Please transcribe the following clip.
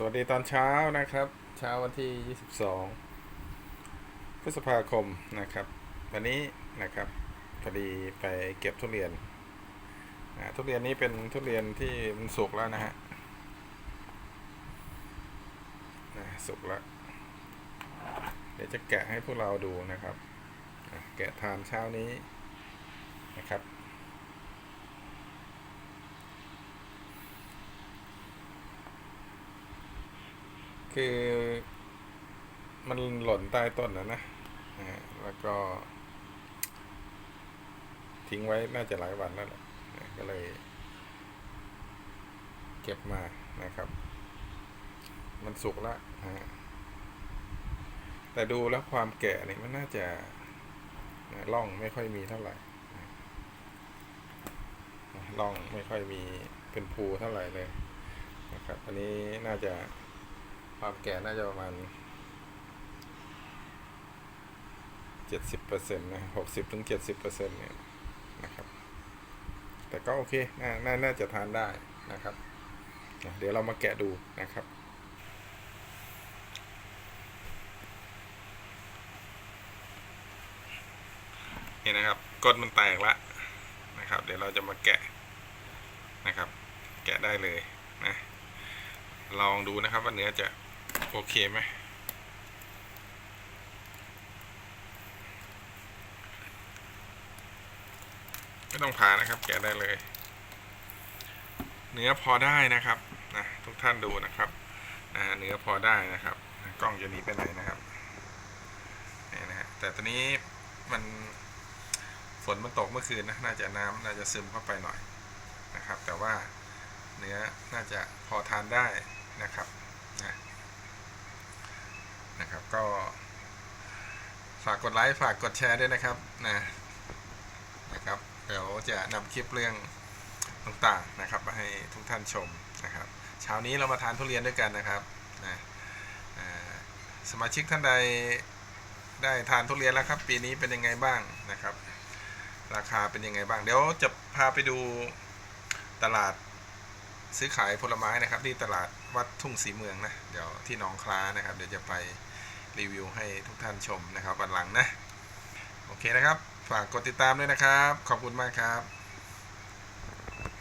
สวัสดีตอนเช้านะครับ เช้าวันที่ 22 พฤษภาคมนะครับ วันนี้นะครับพอดีไปเก็บทุเรียนอ่าทุเรียนนี้เป็นทุเรียนที่มันสุกแล้วนะฮะอ่าสุกแล้ว เดี๋ยวจะแกะให้พวกเราดูนะครับ แกะทานเช้านี้นะครับ คือมันหล่นใต้ต้นนะนะแล้วก็ ทิ้งไว้น่าจะหลายวันแล้วแหละนะก็เลย เก็บมานะครับ มันสุกแล้วนะแต่ดูแล้วความแก่เนี่ยมันน่าจะนะร่องไม่ค่อยมีเท่าไหร่ร่องไม่ค่อยมีเป็นภูเท่าไหร่เลยนะครับ อันนี้น่าจะ ความแก่น่าจะประมาณเจ็ดสิบเปอร์เซ็นต์นะหกสิบถึงเจ็ดสิบเปอร์เซ็นต์เนี่ยนะครับ แต่ก็โอเคน่านาน่าจะทานได้นะครับ เดี๋ยวเรามาแกะดูนะครับ นี่นะครับก้นมันแตกละนะครับ เดี๋ยวเราจะมาแกะนะครับ แกะได้เลยนะลองดูนะครับว่าเนื้อจะ โอเคไหมไม่ต้องผ่านะครับ แกะได้เลย เนื้อพอได้นะครับนะทุกท่านดูนะครับนะเนื้อพอได้นะครับ กล้องจะหนีไปไหนนะครับนี่นะฮะแต่ตอนนี้มันฝนมันตกเมื่อคืนนะน่าจะน้ำน่าจะซึมเข้าไปหน่อยนะครับ แต่ว่าเนื้อน่าจะพอทานได้นะครับ นะครับ ก็ ฝากกดไลค์ฝากกดแชร์ด้วยนะครับนะนะครับ เดี๋ยวจะนำคลิปเรื่องต่างๆนะครับมาให้ทุกท่านชมนะครับ เช้านี้เรามาทานทุเรียนด้วยกันนะครับนะสมาชิกท่านใดได้ทานทุเรียนแล้วครับ ปีนี้เป็นยังไงบ้างนะครับ ราคาเป็นยังไงบ้าง เดี๋ยวจะพาไปดูตลาดซื้อขายผลไม้นะครับ ที่ตลาดวัดทุ่งสีเมืองนะ เดี๋ยวที่หนองคล้านะครับ เดี๋ยวจะไป รีวิวให้ทุกท่านชมนะครับวันหลังนะ โอเคนะครับ ฝากกดติดตามด้วยนะครับ ขอบคุณมากครับ